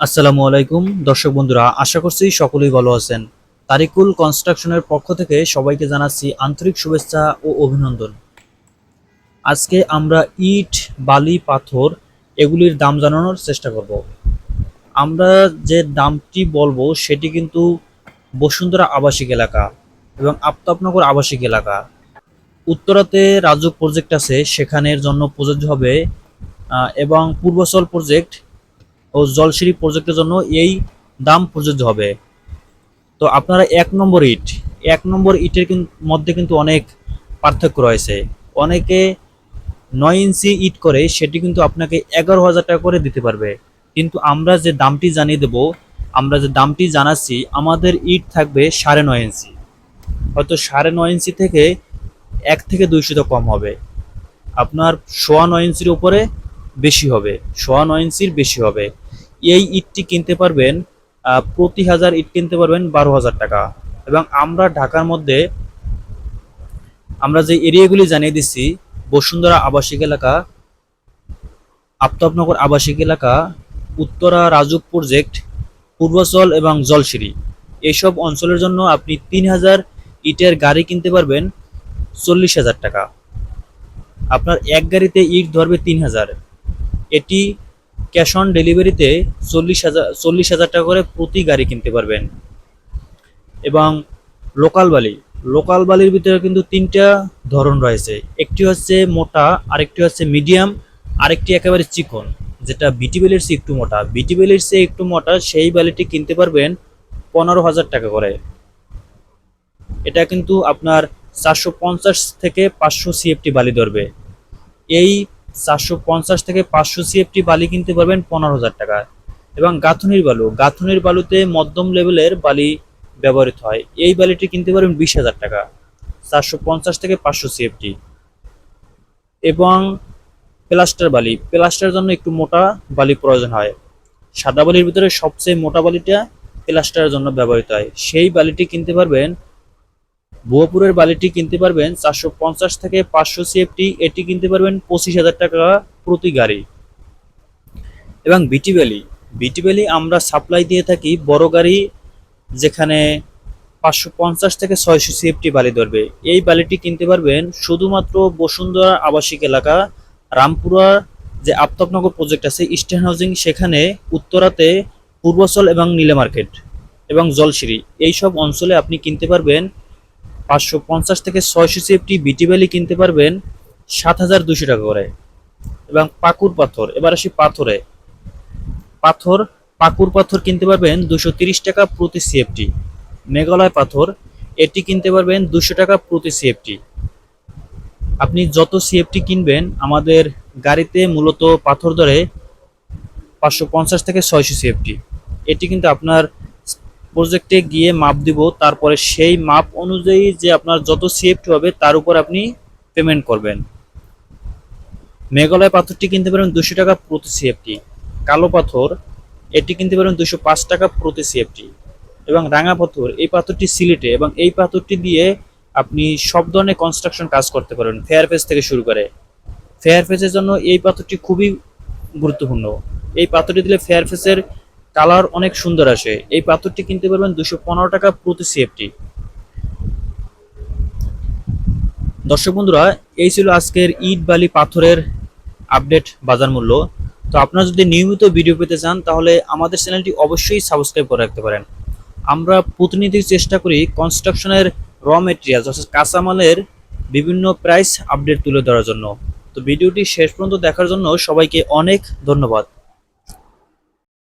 আসসালামু আলাইকুম। দর্শক বন্ধুরা, আশা করছি সকলেই ভালো আছেন। তারিকুল কনস্ট্রাকশনের পক্ষ থেকে সবাইকে জানাচ্ছি আন্তরিক শুভেচ্ছা ও অভিনন্দন। আজকে আমরা ইট, বালি, পাথর এগুলির দাম জানানোর চেষ্টা করব। আমরা যে দামটি বলব সেটি কিন্তু বসুন্ধরা আবাসিক এলাকা এবং আফতাবনগর আবাসিক এলাকা। উত্তরাতে রাজুক প্রজেক্ট আছে, সেখানের জন্য প্রযোজ্য হবে এবং পূর্বাচল প্রজেক্ট ও জলসিঁড়ি প্রজেক্টের জন্য এই দাম প্রযোজ্য হবে। তো আপনারা এক নম্বর ইট, এক নম্বর ইটের মধ্যে কিন্তু অনেক পার্থক্য রয়েছে। অনেকে নয় ইঞ্চি ইট করে, সেটি কিন্তু আপনাকে এগারো হাজার টাকা করে দিতে পারবে। কিন্তু আমরা যে দামটি জানিয়ে দেব, আমরা যে দামটি জানাচ্ছি, আমাদের ইট থাকবে সাড়ে নয় ইঞ্চি। হয়তো সাড়ে নয় ইঞ্চি থেকে এক থেকে দুইশো কম হবে। আপনার সোয়া নয় ইঞ্চির উপরে বেশি হবে, সোয়া নয় ইঞ্চির বেশি হবে। এই ইটটি কিনতে পারবেন প্রতি হাজার ইট কিনতে পারবেন বারো হাজার টাকা। এবং আমরা ঢাকার মধ্যে, আমরা যে এরিয়াগুলি জানিয়ে দিচ্ছি, বসুন্ধরা আবাসিক এলাকা, আফতাবনগর আবাসিক এলাকা, উত্তরা রাজুক প্রজেক্ট পূর্বচল এবং জলসিঁড়ি এইসব অঞ্চলের জন্য আপনি তিন হাজার ইটের গাড়ি কিনতে পারবেন চল্লিশ হাজার টাকা। আপনার এক গাড়িতে ইট ধরবে তিন হাজার। এটি ক্যাশ অন ডেলিভারিতে চল্লিশ হাজার চল্লিশ হাজার টাকা করে প্রতি গাড়ি কিনতে পারবেন। এবং লোকাল বালি, লোকাল বালির ভিতরে কিন্তু তিনটা ধরন রয়েছে। একটি হচ্ছে মোটা, আরেকটি হচ্ছে মিডিয়াম, আরেকটি একেবারে চিকন, যেটা বিটি বেলের চেয়ে একটু মোটা। বিটি বেলের চেয়ে একটু মোটা, সেই বালিটি কিনতে পারবেন পনেরো হাজার টাকা করে। এটা কিন্তু আপনার চারশো পঞ্চাশ থেকে পাঁচশো সিএফটি বালি ধরবে। এই চারশো পঞ্চাশ থেকে পাঁচশো সিএফটি বালি কিনতে পারবেন পনেরো হাজার টাকা। এবং গাঁথুনির বালু, গাঁথুনির বালুতে মধ্যম লেভেলের বালি ব্যবহৃত হয়। এই বালিটি কিনতে পারবেন বিশ হাজার টাকা, চারশো পঞ্চাশ থেকে পাঁচশো সিএফটি এবং প্লাস্টার বালি, প্লাস্টারের জন্য একটু মোটা বালি প্রয়োজন হয়। সাদা বালির ভিতরে সবচেয়ে মোটা বালিটা প্লাস্টারের জন্য ব্যবহৃত হয়। সেই বালিটি কিনতে পারবেন ভুয়াপুরের বালিটি কিনতে পারবেন চারশো পঞ্চাশ থেকে পাঁচশো সিএফটি। এটি কিনতে পারবেন পঁচিশ হাজার টাকা প্রতি গাড়ি। এবং বিটি ভ্যালি। বিটি ভ্যালি আমরা সাপ্লাই দিয়ে থাকি বড় গাড়ি যেখানে পাঁচশো পঞ্চাশ থেকে ছয়শো সিএফটি বালি ধরবে। এই বালিটি কিনতে পারবেন শুধুমাত্র বসুন্ধরা আবাসিক এলাকা, রামপুরা যে আফতাবনগর প্রজেক্ট আছে ইস্টার্ন হাউজিং সেখানে উত্তরাতে পূর্বচল এবং নীলে মার্কেট এবং জলসিঁড়ি এইসব অঞ্চলে আপনি কিনতে পারবেন পাঁচশো পঞ্চাশ থেকে ছয়শো সিএফটি বিটি ভ্যালি কিনতে পারবেন সাত হাজার দুশো টাকা করে। এবং পাকুর পাথর, এবার আসি পাথরে। পাথর, পাকুর পাথর কিনতে পারবেন দুশো তিরিশ টাকা প্রতি সিএফটি মেঘালয় পাথর, এটি কিনতে পারবেন দুশো টাকা প্রতি সিএফটি আপনি যত সিএফটি কিনবেন, আমাদের গাড়িতে মূলত পাথর ধরে পাঁচশো পঞ্চাশ থেকে ছয়শো সিএফটি এটি কিন্তু আপনার প্রজেক্টে গিয়ে মাপ দিব, তারপরে সেই মাপ অনুযায়ী যে আপনার যত সিএফটি হবে, তার উপর আপনি পেমেন্ট করবেন। মেঘালয় পাথরটি কিনতে পারেন দুশো টাকা প্রতি সিএফটি কালো পাথর, এটি কিনতে পারেন দুশো পাঁচ টাকা প্রতি সিএফটি এবং রাঙা পাথর, এই পাথরটি সিলেটে এবং এই পাথরটি দিয়ে আপনি সব ধরনের কনস্ট্রাকশন কাজ করতে পারেন ফেয়ার ফেস থেকে শুরু করে। ফেয়ার ফেসের জন্য এই পাথরটি খুবই গুরুত্বপূর্ণ। এই পাথরটি দিলে ফেয়ার ফেসের কালার অনেক সুন্দর আসে। এই পাথরটি কিনতে পারবেন দুশো পনেরো টাকা প্রতি সিএফটি দর্শক বন্ধুরা, এই ছিল আজকের ইট বালি পাথরের আপডেট বাজার মূল্য। তো আপনারা যদি নিয়মিত ভিডিও পেতে চান, তাহলে আমাদের চ্যানেলটি অবশ্যই সাবস্ক্রাইব করে রাখতে পারেন। আমরা প্রতিনিধি চেষ্টা করি কনস্ট্রাকশনের র মেটেরিয়াল অর্থাৎ কাঁচামালের বিভিন্ন প্রাইস আপডেট তুলে ধরার জন্য। তো ভিডিওটি শেষ পর্যন্ত দেখার জন্য সবাইকে অনেক ধন্যবাদ।